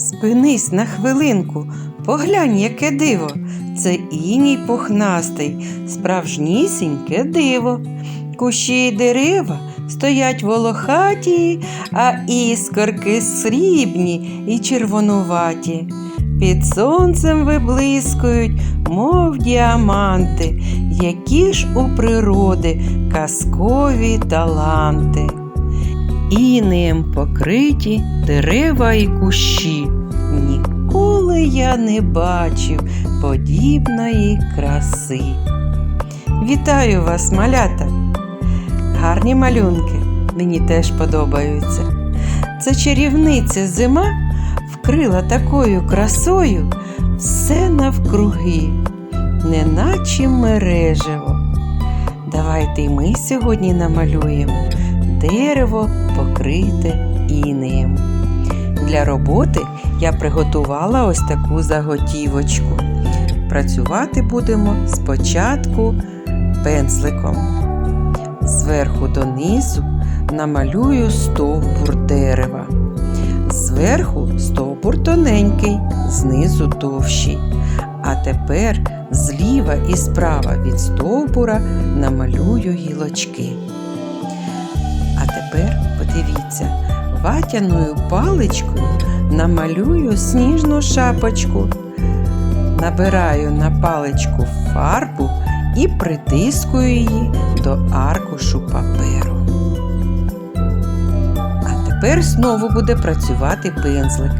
Спинись на хвилинку, поглянь, яке диво. Це іній пухнастий, справжнісіньке диво. Кущі й дерева стоять волохаті, а іскорки срібні і червонуваті. Під сонцем виблискують, мов діаманти, які ж у природи казкові таланти. Інеєм покриті дерева і кущі. Ніколи я не бачив подібної краси. Вітаю вас, малята! Гарні малюнки, мені теж подобаються. Це чарівниця зима вкрила такою красою все навкруги, неначе мережево. Давайте й ми сьогодні намалюємо дерево покрите інеєм. Для роботи я приготувала ось таку заготівочку. Працювати будемо спочатку пензликом. Зверху донизу намалюю стовбур дерева. Зверху стовбур тоненький, знизу товщий. А тепер зліва і справа від стовбура намалюю гілочки. Ватяною паличкою намалюю сніжну шапочку. Набираю на паличку фарбу і притискую її до аркушу паперу. А тепер знову буде працювати пензлик.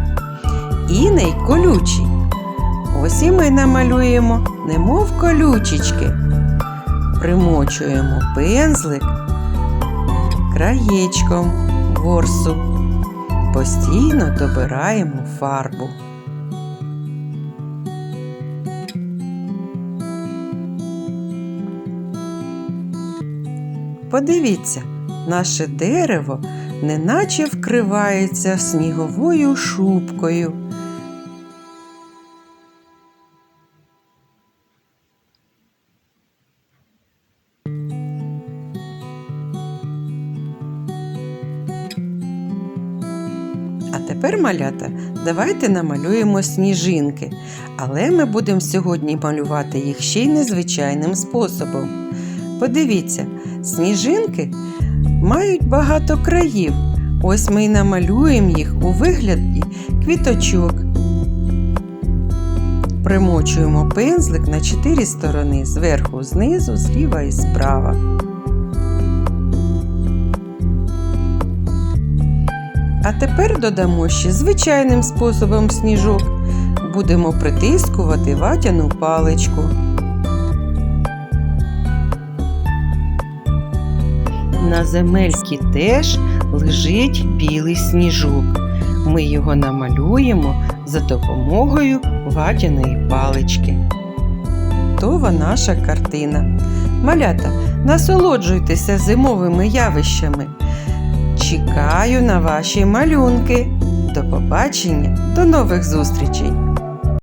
Іней колючий. Ось і ми намалюємо, немов колючечки. Примочуємо пензлик краєчком ворсу. Постійно добираємо фарбу. Подивіться, наше дерево неначе вкривається сніговою шубкою. Тепер, малята, давайте намалюємо сніжинки, але ми будемо сьогодні малювати їх ще й незвичайним способом. Подивіться, сніжинки мають багато країв. Ось ми й намалюємо їх у вигляді квіточок. Примочуємо пензлик на чотири сторони зверху, знизу, зліва і справа. А тепер додамо ще звичайним способом сніжок. Будемо притискувати ватяну паличку. На земельці теж лежить білий сніжок. Ми його намалюємо за допомогою ватяної палички. Готова наша картина. Малята, насолоджуйтеся зимовими явищами. Чекаю на ваші малюнки. До побачення, до нових зустрічей!